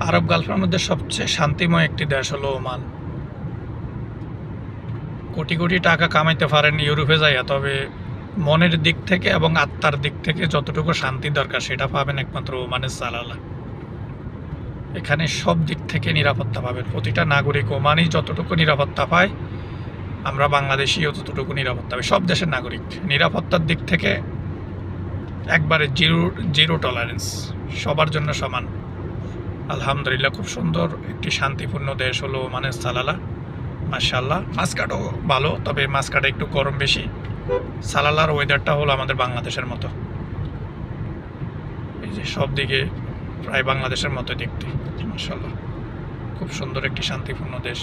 আরব গালফের মধ্যে সবচেয়ে শান্তিময় একটি দেশ হলো ওমান। কোটি কোটি টাকা কামাইতে পারেন ইউরোপে যাইয়া, তবে মনের দিক থেকে এবং আত্মার দিক থেকে যতটুকু শান্তি দরকার সেটা পাবেন একমাত্র ওমানের সালালা এখানে সব দিক থেকে নিরাপত্তা পাবেন। প্রতিটা নাগরিক ওমানই যতটুকু নিরাপত্তা পায়, আমরা বাংলাদেশিও ততটুকু নিরাপত্তা পাই। সব দেশের নাগরিক। নিরাপত্তার দিক থেকে একবারে জিরো জিরো টলারেন্স সবার জন্য সমান। আলহামদুলিল্লাহ, খুব সুন্দর একটি শান্তিপূর্ণ দেশ হলো মানে সালালা। মার্শাল্লাহ মাসকাটও ভালো, তবে মাসকাটে একটু গরম বেশি। সালালার ওয়েদারটা হলো আমাদের বাংলাদেশের মতো। এই যে সব দিকে প্রায় বাংলাদেশের মতো দেখতে মার্শাল্লাহ খুব সুন্দর একটি শান্তিপূর্ণ দেশ।